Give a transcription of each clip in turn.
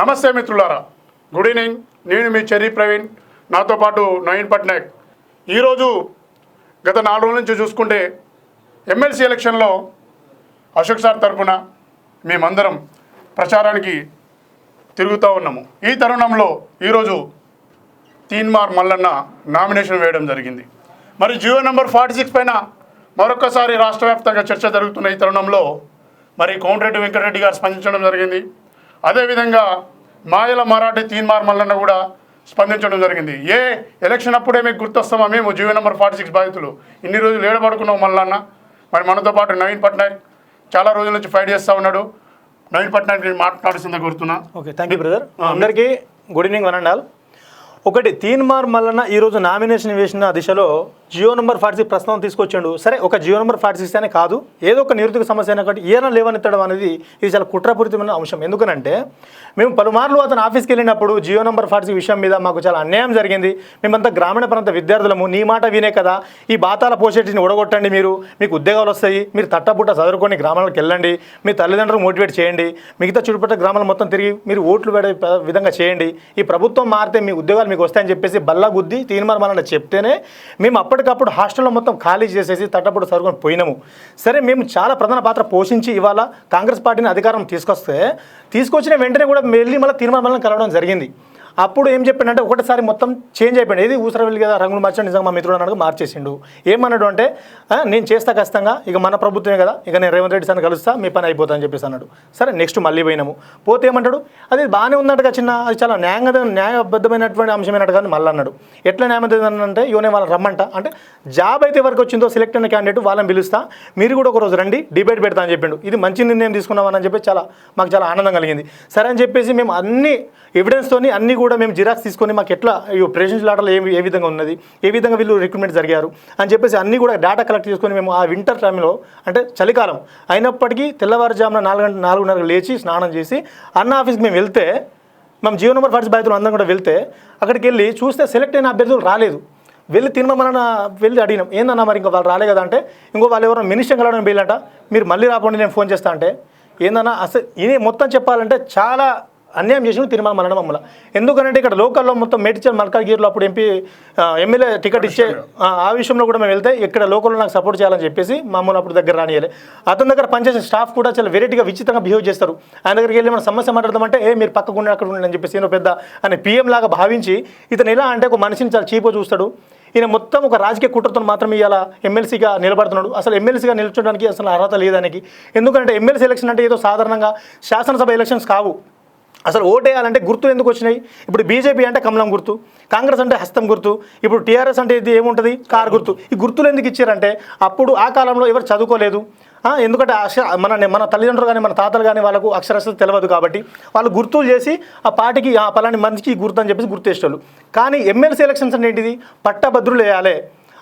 నమస్తే మిత్రులారా. Good evening నేను మీ చెర్రీ ప్రవీణ్. నాతో పాటు నవీన్ పట్నాయక్. ఈరోజు గత నాలుగు రోజుల నుంచి చూసుకుంటే ఎమ్మెల్సీ ఎలక్షన్లో అశోక్ సార్ తరఫున మేమందరం ప్రచారానికి తిరుగుతూ ఉన్నాము. ఈ తరుణంలో ఈరోజు తీన్మార్ మల్లన్న నామినేషన్ వేయడం జరిగింది. మరి జియో నెంబర్ ఫార్టీ సిక్స్ పైన మరొకసారి రాష్ట్ర వ్యాప్తంగా చర్చ జరుగుతున్న ఈ తరుణంలో మరి కోమటిరెడ్డి వెంకటరెడ్డి గారు స్పందించడం జరిగింది. అదేవిధంగా మాయల మరాఠీ తీన్మార్ మల్లన్న కూడా స్పందించడం జరిగింది. ఏ ఎలక్షన్ అప్పుడే మీకు గుర్తొస్తామా? మేము జియో నెంబర్ ఫార్టీ సిక్స్ బాధితులు. ఇన్ని రోజులు ఏడబడుకున్నాం మల్లన్న. మరి మనతో పాటు నవీన్ పట్నాయక్ చాలా రోజుల నుంచి ఫైట్ చేస్తూ ఉన్నాడు. నవీన్ పట్నాయక్ నేను మాట్లాడుతుందా కోరుతున్నా. ఓకే థ్యాంక్ యూ బ్రదర్ అందరికీ good evening one and all ఒకటి తీన్మార్ మల్లన్న ఈరోజు నామినేషన్ వేసిన దిశలో జియో నెంబర్ ఫార్టీ ప్రశ్న తీసుకొచ్చాడు. సరే ఒక జియో నెంబర్ ఫార్సీస్ అనే కాదు ఏదో ఒక నిరుద్యోగ సమస్య అయినా కాబట్టి ఏనా లేవనెత్తడం అనేది ఇది చాలా కుట్రపూరితమైన అంశం. ఎందుకనంటే మేము పలుమార్లు అతను ఆఫీస్కి వెళ్ళినప్పుడు జియో నెంబర్ ఫార్సీ విషయం మీద మాకు చాలా అన్యాయం జరిగింది. మేమంతా గ్రామీణ ప్రాంత విద్యార్థులము నీ మాట వినే కదా ఈ బాతాల పోసేటిని ఉడగొట్టండి మీరు మీకు ఉద్యోగాలు వస్తాయి మీరు తట్టబుట్ట చదువుకొని గ్రామాలకు వెళ్ళండి మీ తల్లిదండ్రులు మోటివేట్ చేయండి మిగతా చుట్టుపక్కల గ్రామాలు మొత్తం తిరిగి మీరు ఓట్లు వేడే విధంగా చేయండి. ఈ ప్రభుత్వం మారితే మీ ఉద్యోగాలు మీకు వస్తాయని చెప్పేసి బల్లా గుద్ది తీర్మానం చెప్తేనే మేము అప్పటికప్పుడు హాస్టల్లో మొత్తం ఖాళీ చేసేసి తట్టప్పుడు సరుకుని పోయినాము. సరే మేము చాలా ప్రధాన పాత్ర పోషించి ఇవాళ కాంగ్రెస్ పార్టీని అధికారం తీసుకొస్తే తీసుకొచ్చిన వెంటనే కూడా మళ్ళీ మళ్ళీ తీర్మానం కలవడం జరిగింది. అప్పుడు ఏం చెప్పిండంటే ఒకటిసారి మొత్తం చేంజ్ అయిపోయింది. ఇది ఊసరవెల్లి కదా రంగులు మార్చాడు నిజంగా మా మిత్రుడు అన్నాడు మార్చేసిండు. ఏమన్నాడు అంటే నేను చేస్తా ఖచ్చితంగా ఇక మన ప్రభుత్వమే కదా ఇక నేను రేవంత్ రెడ్డి సార్ కలుస్తా మీ పని అయిపోతా అని చెప్పేసి అన్నాడు. సరే నెక్స్ట్ మళ్ళీ పోయినాము. పోతే ఏమంటాడు అది బాగానే ఉన్నట్టుగా చిన్న అది చాలా న్యాయంగా న్యాయబద్ధమైనటువంటి అంశమైనట్టు కానీ మళ్ళీ అన్నాడు. ఎట్లా న్యాయబద్ధం అంటే యోనే వాళ్ళని రమ్మంట. అంటే జాబ్ అయితే వరకు వచ్చిందో సెలెక్ట్ అయిన క్యాండిడేట్ వాళ్ళని పిలుస్తా. మీరు కూడా ఒక రోజు రండి డిబేట్ పెడతా అని చెప్పిండు. ఇది మంచి నిర్ణయం తీసుకున్నామని చెప్పి చాలా మాకు చాలా ఆనందం కలిగింది. సరే అని చెప్పేసి మేము అన్ని ఎవిడెన్స్తోని అన్ని కూడా మేము జిరాక్స్ తీసుకొని మాకు ఎట్లా ఈ ప్రెసిడెన్షియల్ ఆర్డర్లో ఏ ఏ విధంగా ఉన్నది ఏ విధంగా వీళ్ళు రిక్రూట్మెంట్ జరిగారు అని చెప్పేసి అన్ని కూడా డేటా కలెక్ట్ చేసుకొని మేము ఆ వింటర్ టైంలో అంటే చలికాలం అయినప్పటికీ తెల్లవారుజామున నాలుగు గంట నాలుగున్నరకు లేచి స్నానం చేసి అన్న ఆఫీస్కి మేము వెళ్తే మేము జియో నెంబర్ ఫార్టీ బాధితులు అందరం కూడా వెళ్తే అక్కడికి వెళ్ళి చూస్తే సెలెక్ట్ అయిన అభ్యర్థులు రాలేదు. వెళ్ళి తినమన్న వెళ్ళి అడిగినాం ఏందన్నా మరి ఇంకా వాళ్ళు రాలే కదా? అంటే ఇంకో వాళ్ళు ఎవరైనా మినిస్టర్ కలవడం వెళ్ళాట మీరు మళ్ళీ రాకుండా నేను ఫోన్ చేస్తా అంటే ఏందన్నా? అసలు ఇది మొత్తం చెప్పాలంటే చాలా అన్యాయం చేసిన తిరుమల మల్లన మమ్మల్ని ఎందుకంటే ఇక్కడ లోకల్లో మొత్తం మేడ్చల్ మల్కాగిరిలో అప్పుడు ఎంపీ ఎమ్మెల్యే టికెట్ ఇచ్చే ఆ, విషయంలో కూడా మేము వెళ్తే ఇక్కడ లోకల్లో నాకు సపోర్ట్ చేయాలని చెప్పేసి మమ్మల్ని అప్పుడు దగ్గర రానియాలి అతని దగ్గర పనిచేసే స్టాఫ్ కూడా చాలా వెరైటీగా విచిత్రంగా బిహేవ్ చేస్తారు. ఆయన దగ్గరికి వెళ్ళి మన సమస్య మాట్లాడదామంటే ఏ మీరు పక్కకు ఉండి అక్కడ ఉండండి అని చెప్పేసి ఈయన పెద్ద అని పీఎం లాగా భావించి ఇతను ఎలా అంటే ఒక మనిషిని చాలా చీపో చూస్తాడు. ఈయన మొత్తం ఒక రాజకీయ కుట్రతో మాత్రమే ఇలా ఎమ్మెల్సీగా నిలబడుతున్నాడు. అసలు ఎమ్మెల్సీగా నిల్చోడానికి అసలు అర్హత లేదానికి ఎందుకంటే ఎమ్మెల్సీ ఎలక్షన్ అంటే ఏదో సాధారణంగా శాసనసభ ఎలక్షన్స్ కావు. అసలు ఓటేయాలంటే గుర్తులు ఎందుకు వచ్చినాయి? ఇప్పుడు బీజేపీ అంటే కమలం గుర్తు కాంగ్రెస్ అంటే హస్తం గుర్తు ఇప్పుడు టీఆర్ఎస్ అంటే ఇది ఏముంటుంది? కారు గుర్తు. ఈ గుర్తులు ఎందుకు ఇచ్చారంటే అప్పుడు ఆ కాలంలో ఎవరు చదువుకోలేదు. ఎందుకంటే మన మన తల్లిదండ్రులు కానీ మన తాతలు కానీ వాళ్ళకు అక్షరాస్యత తెలియదు కాబట్టి వాళ్ళు గుర్తులు చేసి ఆ పార్టీకి ఆ పలాని మందికి గుర్తు అని చెప్పేసి గుర్తేసేవాళ్ళు కానీ ఎమ్మెల్సీ ఎలక్షన్స్ అంటే ఏంటిది? పట్టభద్రులు వేయాలి.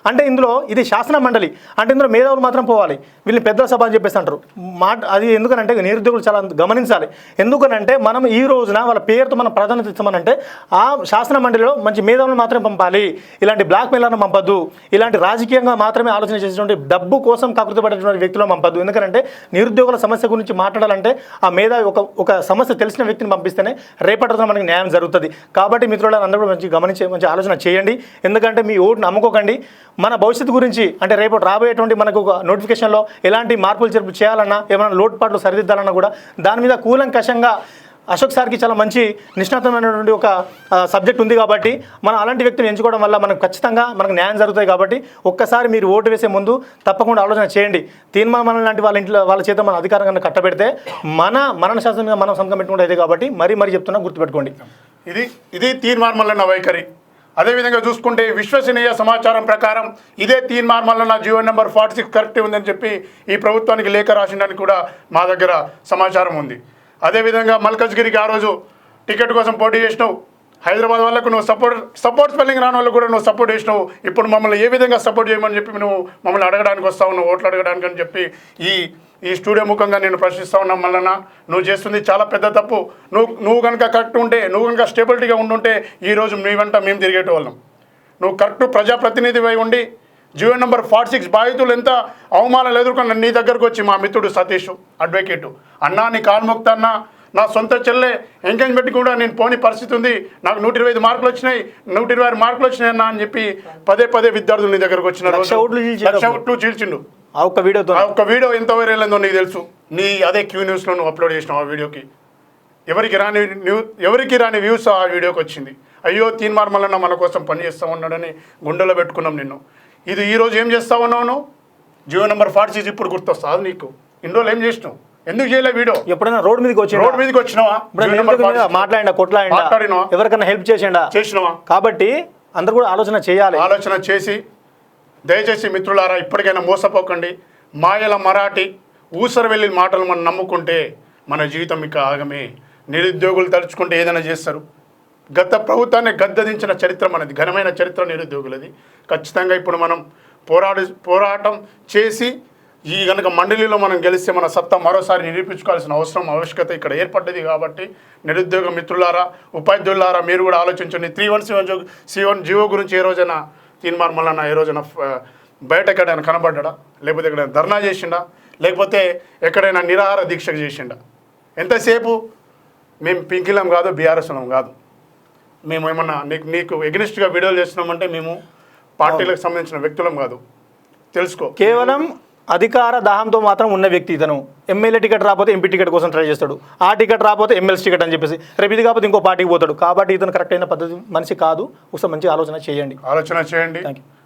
అంటే ఇందులో ఇది శాసన మండలి. అంటే ఇందులో మేధావులు మాత్రం పోవాలి. వీళ్ళని పెద్దల సభ అని చెప్పేసి అంటారు. మాట అది ఎందుకనంటే నిరుద్యోగులు చాలా గమనించాలి. ఎందుకనంటే మనం ఈ రోజున వాళ్ళ పేరుతో మనం ప్రాధాన్యత ఇస్తామనంటే ఆ శాసన మండలిలో మంచి మేధావులను మాత్రమే పంపాలి. ఇలాంటి బ్లాక్ మెయిల్లను పంపద్దు. ఇలాంటి రాజకీయంగా మాత్రమే ఆలోచన చేసేటువంటి డబ్బు కోసం కకృతపడేటువంటి వ్యక్తులను పంపద్దు. ఎందుకంటే నిరుద్యోగుల సమస్య గురించి మాట్లాడాలంటే ఆ మేధావి ఒక ఒక సమస్య తెలిసిన వ్యక్తిని పంపిస్తేనే రేపటి రోజున మనకి న్యాయం జరుగుతుంది. కాబట్టి మిత్రులను అందరూ మంచి గమనించే మంచి ఆలోచన చేయండి. ఎందుకంటే మీ ఓటును నమ్ముకోకండి. మన భవిష్యత్తు గురించి అంటే రేపు రాబోయేటువంటి మనకు ఒక నోటిఫికేషన్లో ఎలాంటి మార్పులు చెరుపు చేయాలన్నా ఏమైనా లోటుపాట్లు సరిదిద్దాలన్నా కూడా దాని మీద కూలంకషంగా అశోక్ సార్కి చాలా మంచి నిష్ణాతమైనటువంటి ఒక సబ్జెక్ట్ ఉంది కాబట్టి మనం అలాంటి వ్యక్తిని ఎంచుకోవడం వల్ల మనకు ఖచ్చితంగా మనకు న్యాయం జరుగుతాయి కాబట్టి ఒక్కసారి మీరు ఓటు వేసే ముందు తప్పకుండా ఆలోచన చేయండి. తీర్మానం లాంటి వాళ్ళ ఇంట్లో వాళ్ళ చేత మన అధికారంగా కట్టబెడితే మన మరణ మీద మనం సంతకం పెట్టుకుంటే కాబట్టి మరీ మరీ చెప్తున్నా గుర్తుపెట్టుకోండి. ఇది ఇది తీర్మానం మల్లన్న వైఖరి. అదేవిధంగా చూసుకుంటే విశ్వసనీయ సమాచారం ప్రకారం ఇదే తీర్మార్ నా GO number forty six correct ఉందని చెప్పి ఈ ప్రభుత్వానికి లేఖ రాసిందని కూడా మా దగ్గర సమాచారం ఉంది. అదేవిధంగా మల్కజ్గిరికి ఆ రోజు టికెట్ కోసం పోటీ చేసినావు. హైదరాబాద్ వాళ్ళకు నువ్వు సపోర్ట్ సపోర్ట్ స్పెల్లింగ్ రాని వాళ్ళకు కూడా నువ్వు సపోర్ట్ చేసినావు. ఇప్పుడు మమ్మల్ని ఏ విధంగా సపోర్ట్ చేయమని చెప్పి నువ్వు మమ్మల్ని అడగడానికి వస్తావు నువ్వు ఓట్లు అడగడానికి అని చెప్పి ఈ ఈ స్టూడియో ముఖంగా నేను ప్రశ్నిస్తా ఉన్నా మల్లన్న. నువ్వు చేస్తుంది చాలా పెద్ద తప్పు. నువ్వు నువ్వు కనుక కరెక్ట్ ఉంటే నువ్వు కనుక స్టేబిలిటీగా ఉండుంటే ఈరోజు మీ వెంట మేము తిరిగేటోళ్ళం నువ్వు కరెక్ట్ ప్రజాప్రతినిధివై ఉండి జియో నెంబర్ ఫార్టీ సిక్స్ బాధితులు ఎంత అవమానాలు ఎదుర్కొన్న నీ దగ్గరకు వచ్చి మా మిత్రుడు సతీష్ అడ్వకేటు. అన్నా నీ కాల్ముక్త అన్న నా సొంత చెల్లె ఎంగేజ్మెంట్ కూడా నేను పోని పరిస్థితి ఉంది. నాకు నూట ఇరవై ఐదు మార్కులు వచ్చినాయి నూట ఇరవై ఆరు మార్కులు వచ్చినాయి అన్న అని చెప్పి పదే పదే విద్యార్థులు నీ దగ్గరకు వచ్చిన లక్ష రోజు. ఓట్లు చీల్చాడు. ఆ ఒక్క వీడియోతో ఆ ఒక్క వీడియో ఎంత వైరల్ అయిందో నీకు తెలుసు. నీ అదే క్యూ న్యూస్లో నువ్వు అప్లోడ్ చేసినావు ఆ వీడియోకి. ఎవరికి రాని న్యూ ఎవరికి రాని వ్యూస్ ఆ వీడియోకి వచ్చింది. అయ్యో తీన్మార్ మల్లన్న మన కోసం పని చేస్తా ఉన్నాడని గుండెలో పెట్టుకున్నాం నిన్ను. ఇది ఈ రోజు ఏం చేస్తా ఉన్నావు జియో నెంబర్ ఫార్టీ ఇప్పుడు గుర్తొస్తుంది నీకు. ఇన్ని రోజులు ఏం చేసినావు? ఎందుకు చేయలే వీడియో? ఎప్పుడైనా రోడ్ మీదకి వచ్చి రోడ్ మీదకి వచ్చినావా? మాట్లాడినా. ఎవరికైనా హెల్ప్ చేసిండా? చేసినావా? కాబట్టి అందరు కూడా ఆలోచన చేయాలి. ఆలోచన చేసి దయచేసి మిత్రులారా ఇప్పటికైనా మోసపోకండి. మాయల మరాఠీ ఊసర వెళ్ళిన మాటలు మనం నమ్ముకుంటే మన జీవితం ఇక ఆగమే. నిరుద్యోగులు తలుచుకుంటే ఏదైనా చేస్తారు. గత ప్రభుత్వాన్ని గద్దదించిన చరిత్ర మనది ఘనమైన చరిత్ర నిరుద్యోగులది. ఖచ్చితంగా ఇప్పుడు మనం పోరాడు పోరాటం చేసి ఈ కనుక మండలిలో మనం గెలిస్తే మన సత్తా మరోసారి నిరూపించుకోవాల్సిన అవసరం ఆవశ్యకత ఇక్కడ ఏర్పడ్డది కాబట్టి నిరుద్యోగ మిత్రులారా ఉపాధ్యులారా మీరు కూడా ఆలోచించండి. Three one seven GO one గురించి ఏ రోజైనా తీన్మార్ మల్లన్న ఏ రోజైనా బయట ఎక్కడైనా కనబడ్డా? లేకపోతే ఎక్కడైనా ధర్నా చేసిండా? లేకపోతే ఎక్కడైనా నిరాహార దీక్ష చేసిండా? ఎంతసేపు? మేము పింకిలం కాదు బీఆర్ఎస్లం కాదు. మేము ఏమన్నా నీకు నీకు ఎగ్నెస్ట్గా వీడియోలు చేస్తున్నామంటే మేము పార్టీలకు సంబంధించిన వ్యక్తులం కాదు. తెలుసుకో. కేవలం అధికార దాహంతో మాత్రం ఉన్న వ్యక్తి ఇతను. ఎమ్మెల్యే టికెట్ రాకపోతే ఎంపీ టికెట్ కోసం ట్రై చేస్తాడు. ఆ టికెట్ రాకపోతే ఎమ్మెల్సీ టికెట్ అని చెప్పేసి. రేపు ఇది కాకపోతే ఇంకో పార్టీకి పోతాడు. కాబట్టి ఇతను కరెక్ట్ అయిన పద్ధతి మనిషి కాదు. ఒకసారి మంచి ఆలోచన చేయండి. ఆలోచన చేయండి. Thank you